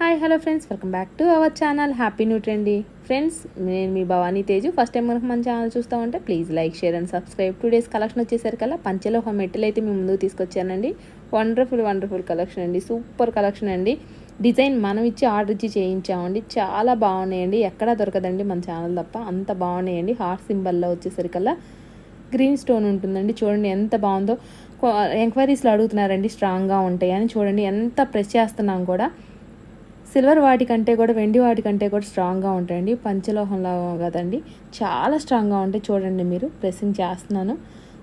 Hi hello friends. Welcome back to our channel. Happy new trendy friends నేను మీ Bhavani Teju. First time మనకు మన channel చూస్తూ ఉంటే please like share and subscribe. Two days collection వచ్చేసరికల్లా పంచలో ఒక మెట్టెలు అయితే మీ ముందుకు తీసుకొచ్చానండి. వండర్ఫుల్ వండర్ఫుల్ కలెక్షన్ అండి. సూపర్ కలెక్షన్ అండి. డిజైన్ మనం ఇచ్చి ఆర్డర్ ఇచ్చి చేయించామండి. చాలా బాగున్నాయండి. ఎక్కడా దొరకదండి మన ఛానల్ తప్ప. అంత బాగున్నాయండి. హార్ట్ సింబల్లో వచ్చేసరికల్లా గ్రీన్ స్టోన్ ఉంటుందండి. చూడండి ఎంత బాగుందో. ఎంక్వైరీస్లో అడుగుతున్నారండి. స్ట్రాంగ్గా ఉంటాయని. చూడండి ఎంత ప్రెస్ చేస్తున్నాం కూడా. సిల్వర్ వాటికంటే కూడా వెండి వాటికంటే కూడా స్ట్రాంగ్గా ఉంటాయండి. పంచలోహంలా కదండి. చాలా స్ట్రాంగ్గా ఉంటాయి. చూడండి మీరు ప్రెస్సింగ్ చేస్తున్నాను.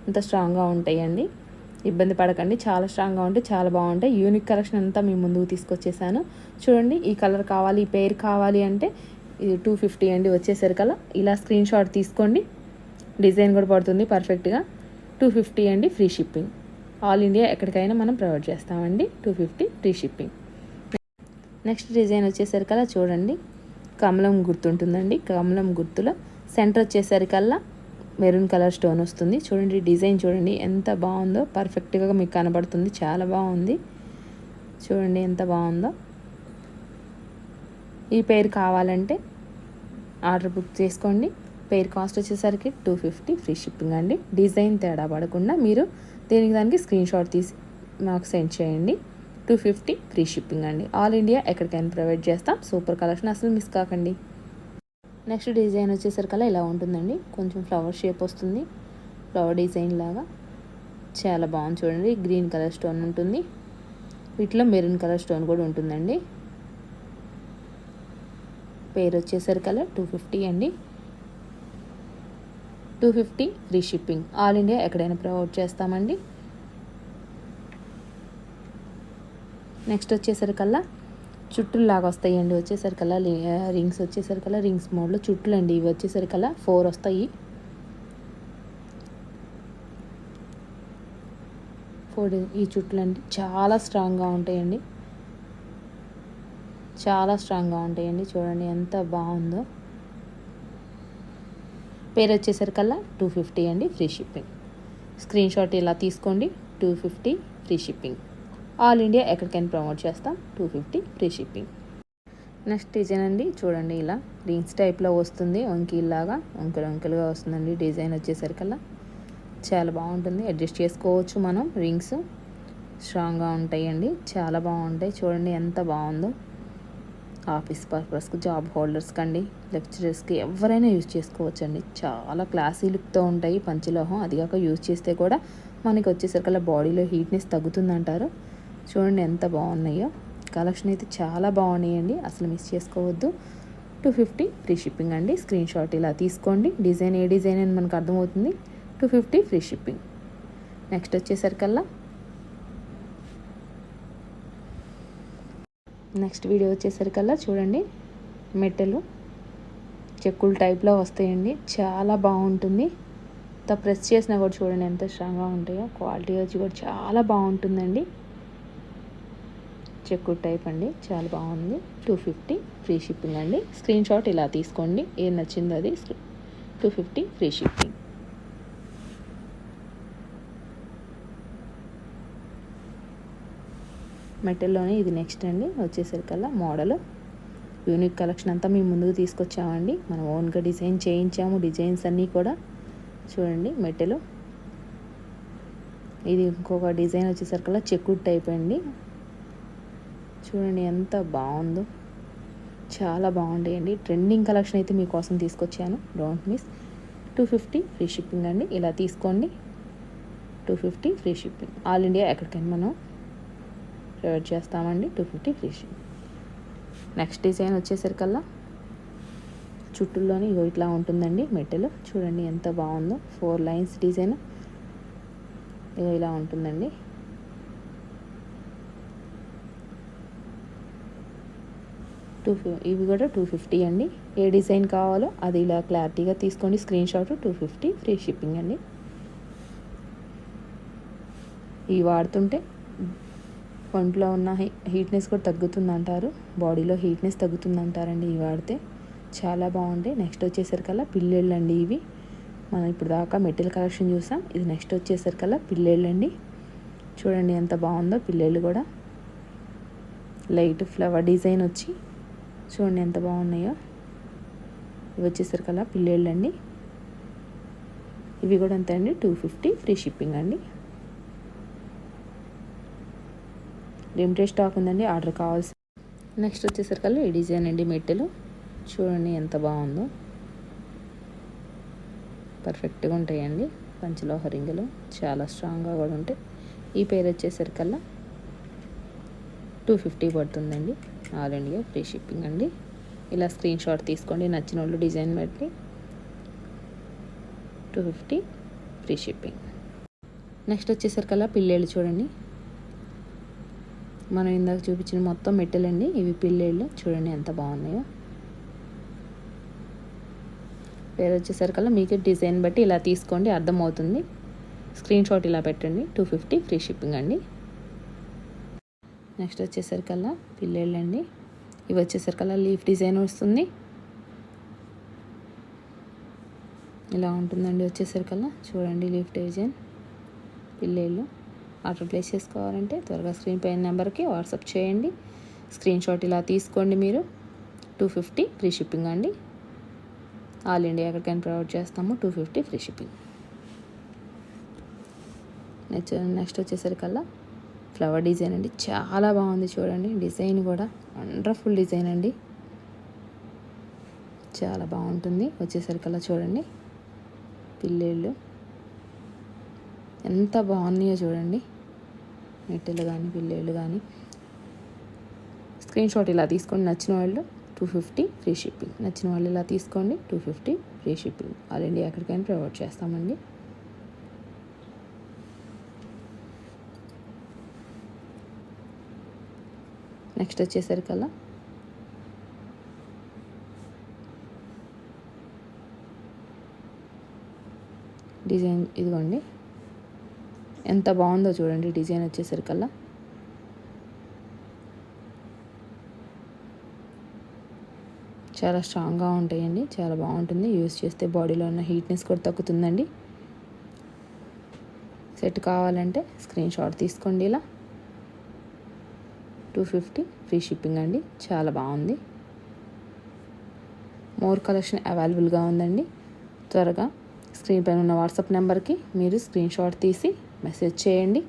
అంత స్ట్రాంగ్గా ఉంటాయండి. ఇబ్బంది పడకండి. చాలా స్ట్రాంగ్గా ఉంటాయి. చాలా బాగుంటాయి. యూనిక్ కలెక్షన్ అంతా మీ ముందుకు తీసుకొచ్చేసాను. చూడండి ఈ కలర్ కావాలి ఈ పేరు కావాలి అంటే ఇది టూ ఫిఫ్టీ అండి వచ్చేసరికల్లా ఇలా స్క్రీన్ షాట్ తీసుకోండి. డిజైన్ కూడా పడుతుంది పర్ఫెక్ట్గా. టూ ఫిఫ్టీ అండి ఫ్రీ షిప్పింగ్. ఆల్ ఇండియా ఎక్కడికైనా మనం ప్రొవైడ్ చేస్తామండి. Two fifty free shipping. Next design వచ్చేసరికల్లా చూడండి. కమలం గుర్తుంటుందండి. కమలం గుర్తులో సెంటర్ వచ్చేసరికల్లా మెరూన్ కలర్ స్టోన్ వస్తుంది. చూడండి డిజైన్ చూడండి. ఎంత బాగుందో పర్ఫెక్ట్గా మీకు కనబడుతుంది. చాలా బాగుంది. చూడండి ఎంత బాగుందో. ఈ పేరు కావాలంటే ఆర్డర్ బుక్ చేసుకోండి. పేరు కాస్ట్ వచ్చేసరికి టూ ఫిఫ్టీ ఫ్రీ షిప్పింగ్ అండి. డిజైన్ తేడా పడకుండా మీరు దేనికి దానికి స్క్రీన్ షాట్ తీసి మాకు సెండ్ చేయండి. టూ ఫిఫ్టీ ఫ్రీ షిప్పింగ్ అండి. ఆల్ ఇండియా ఎక్కడికైనా ప్రొవైడ్ చేస్తాం. సూపర్ కలెక్షన్ అసలు మిస్ కాకండి. నెక్స్ట్ డిజైన్ వచ్చేసరికల్లా ఇలా ఉంటుందండి. కొంచెం ఫ్లవర్ షేప్ వస్తుంది. ఫ్లవర్ డిజైన్ లాగా. చాలా బాగుంది చూడండి. గ్రీన్ కలర్ స్టోన్ ఉంటుంది. వీటిలో మెరూన్ కలర్ స్టోన్ కూడా ఉంటుందండి. పేరు వచ్చేసరికల్లా టూ ఫిఫ్టీ అండి. Two fifty free shipping. All India ఎక్కడైనా ప్రొవైడ్ చేస్తామండి. నెక్స్ట్ వచ్చేసరికల్లా చుట్టులాగా వస్తాయండి వచ్చేసరికల్లా రింగ్స్ వచ్చేసరికల్లా రింగ్స్ మోడ్లో చుట్టులు అండి ఇవి వచ్చేసరికల్లా ఫోర్ వస్తాయి. ఫోర్ ఈ చుట్టులు అండి చాలా స్ట్రాంగ్గా ఉంటాయండి. చాలా స్ట్రాంగ్గా ఉంటాయండి. చూడండి ఎంత బాగుందో. పేరు వచ్చేసరికల్లా టూ ఫిఫ్టీ అండి ఫ్రీ షిప్పింగ్. స్క్రీన్ షాట్ ఇలా తీసుకోండి two fifty free shipping. All India ఎక్కడికైనా ప్రమోట్ చేస్తాం? Two fifty free shipping. Next design అండి చూడండి ఇలా. రింగ్స్ టైప్లో వస్తుంది వంకీలాగా వంకలు వంకలుగా వస్తుందండి. డిజైన్ వచ్చేసరికల్లా చాలా బాగుంటుంది. అడ్జస్ట్ చేసుకోవచ్చు మనం రింగ్స్. స్ట్రాంగ్గా ఉంటాయండి చాలా బాగుంటాయి. చూడండి ఎంత బాగుందో. ఆఫీస్ పర్పస్కి జాబ్ హోల్డర్స్కి అండి లెక్చరర్స్కి ఎవరైనా యూజ్ చేసుకోవచ్చండి. చాలా క్లాసీ లుక్తో ఉంటాయి పంచలోహం. అది కాక యూజ్ చేస్తే కూడా మనకి వచ్చేసరికల్లా బాడీలో హీట్నెస్ తగ్గుతుందంటారు. చూడండి ఎంత బాగున్నాయో. కలెక్షన్ అయితే చాలా బాగున్నాయండి. అసలు మిస్ చేసుకోవద్దు. టూ ఫిఫ్టీ ఫ్రీ షిప్పింగ్ అండి. స్క్రీన్ షాట్ ఇలా తీసుకోండి. డిజైన్ ఏ డిజైన్ అని మనకు అర్థమవుతుంది. Two fifty free shipping next వచ్చేసరికల్లా. నెక్స్ట్ వీడియో వచ్చేసరికల్లా చూడండి. మెట్టెలు చెక్కులు టైప్లో వస్తాయండి. చాలా బాగుంటుంది. ఇంత ప్రెస్ చేసినా కూడా చూడండి ఎంత స్ట్రాంగ్గా ఉంటాయో. క్వాలిటీ వచ్చి కూడా చాలా బాగుంటుందండి. చెక్కు టైప్ అండి. చాలా బాగుంది. టూ ఫిఫ్టీ ఫ్రీ షిప్పింగ్ అండి. స్క్రీన్ షాట్ ఇలా తీసుకోండి. ఏం నచ్చిందో అది టూ ఫిఫ్టీ ఫ్రీ షిప్పింగ్. మెటల్లోనే ఇది నెక్స్ట్ అండి. వచ్చేసరికల్లా మోడల్. యూనిక్ కలెక్షన్ అంతా మేము ముందుకు తీసుకొచ్చామండి. మనం ఓన్గా డిజైన్ చేయించాము. డిజైన్స్ అన్నీ కూడా చూడండి మెటలు. ఇది ఇంకొక డిజైన్ వచ్చేసరికల్లా చెక్కుడ్ టైప్ అండి. చూడండి ఎంత బాగుందో. చాలా బాగుంటాయండి. ట్రెండింగ్ కలెక్షన్ అయితే మీకోసం తీసుకొచ్చాను. Don't miss two fifty free shipping అండి. ఇలా తీసుకోండి. Two fifty free shipping all India ఎక్కడికైనా మనం ప్రొవైడ్ చేస్తామండి. Two fifty free shipping next design వచ్చేసరికల్లా చుట్టూలోని ఇట్లా ఉంటుందండి మెటల్. చూడండి ఎంత బాగుందో. ఫోర్ లైన్స్ డిజైన్ ఇగో ఇలా ఉంటుందండి. టూ ఇవి కూడా టూ ఫిఫ్టీ అండి. ఏ డిజైన్ కావాలో అది ఇలా క్లారిటీగా తీసుకోండి. Screenshot two fifty free shipping అండి. ఇవి వాడుతుంటే ఒంట్లో ఉన్న హీట్నెస్ కూడా తగ్గుతుందంటారు. బాడీలో హీట్నెస్ తగ్గుతుందంటారండి ఇవి వాడితే. చాలా బాగుంటాయి. నెక్స్ట్ వచ్చేసరికల్లా పిల్లెళ్ళు అండి ఇవి. మనం ఇప్పుడు దాకా మెటీరియల్ కలెక్షన్ చూసాం. ఇది నెక్స్ట్ వచ్చేసరికల్లా పిల్లెళ్ళు అండి చూడండి ఎంత బాగుందో పిల్లెళ్ళు కూడా. లైట్ ఫ్లవర్ డిజైన్ వచ్చి చూడండి ఎంత బాగున్నాయో. ఇవి వచ్చేసరికి అలా పిల్లేళ్ళు అండి ఇవి కూడా అంతే అండి టూ ఫిఫ్టీ ఫ్రీ షిప్పింగ్ అండి. లిమిటెడ్ స్టాక్ ఉందండి ఆర్డర్ కావాల్సి. నెక్స్ట్ వచ్చేసరికల్లా ఈ డిజైన్ అండి మెట్టెలు. చూడండి ఎంత బాగుందో. పర్ఫెక్ట్గా ఉంటాయండి పంచలోహ రింగులు చాలా స్ట్రాంగ్గా కూడా ఉంటాయి. ఈ పేరు వచ్చేసరికల్లా టూ ఫిఫ్టీ పడుతుందండి. ఆల్ ఇండియా ఫ్రీ షిప్పింగ్ అండి. ఇలా స్క్రీన్ షాట్ తీసుకోండి నచ్చిన వాళ్ళు డిజైన్ బట్టి two fifty free shipping. Next వచ్చేసరికల్లా పిల్లేళ్ళు చూడండి. మనం ఇందాక చూపించిన మొత్తం మెట్టెలండి ఇవి పిల్లేళ్ళు. చూడండి ఎంత బాగున్నాయో. పేరు వచ్చేసరికల్లా మీకు డిజైన్ బట్టి ఇలా తీసుకోండి అర్థమవుతుంది. స్క్రీన్ షాట్ ఇలా పెట్టండి టూ ఫిఫ్టీ ఫ్రీ షిప్పింగ్ అండి. నెక్స్ట్ వచ్చేసరికల్లా పిల్లేళ్ళు ఇవి వచ్చేసరికల్లా లీఫ్ డిజైన్ వస్తుంది. ఇలా ఉంటుందండి వచ్చేసరికల్లా. చూడండి లీఫ్ డిజైన్. పిల్లేళ్ళు ఆర్డర్ ప్లేస్ చేసుకోవాలంటే త్వరగా స్క్రీన్ పైన నెంబర్కి వాట్సాప్ చేయండి. స్క్రీన్ షాట్ ఇలా తీసుకోండి మీరు. టూ ఫిఫ్టీ ఫ్రీ షిప్పింగ్ అండి. ఆల్ ఇండియా ఎక్కడికైనా ప్రొవైడ్ చేస్తాము. Two fifty free shipping. Next next వచ్చేసరికల్లా ఫ్లవర్ డిజైన్ అండి. చాలా బాగుంది చూడండి. డిజైన్ కూడా వండర్ఫుల్ డిజైన్ అండి. చాలా బాగుంటుంది. వచ్చేసరికల్లా చూడండి. పిల్లేళ్ళు. ఎంత బాగున్నాయో చూడండి. మెట్టెలు కానీ పిల్లేళ్ళు కానీ స్క్రీన్ షాట్ ఇలా తీసుకోండి. నచ్చిన వాళ్ళు టూ ఫిఫ్టీ ఫ్రీ షిప్పింగ్. నచ్చిన వాళ్ళు ఇలా తీసుకోండి. Two fifty free shipping. All India ఎక్కడికైనా ప్రొవైడ్ చేస్తామండి. నెక్స్ట్ వచ్చేసరికల్లా. డిజైన్ ఇదిగోండి. ఎంత బాగుందో చూడండి డిజైన్ వచ్చేసరికల్లా. చాలా స్ట్రాంగ్గా ఉంటాయండి. చాలా బాగుంటుంది. యూస్ చేస్తే బాడీలో ఉన్న హీట్నెస్ కూడా తగ్గుతుందండి. సెట్ కావాలంటే స్క్రీన్ షాట్ తీసుకోండి ఇలా. టూ ఫిఫ్టీ ఫ్రీ షిప్పింగ్ అండి. చాలా బాగుంది. మోర్ కలెక్షన్ అవైలబుల్గా ఉందండి. త్వరగా స్క్రీన్ పైన ఉన్న వాట్సాప్ నెంబర్కి మీరు స్క్రీన్ షాట్ తీసి మెసేజ్ చేయండి.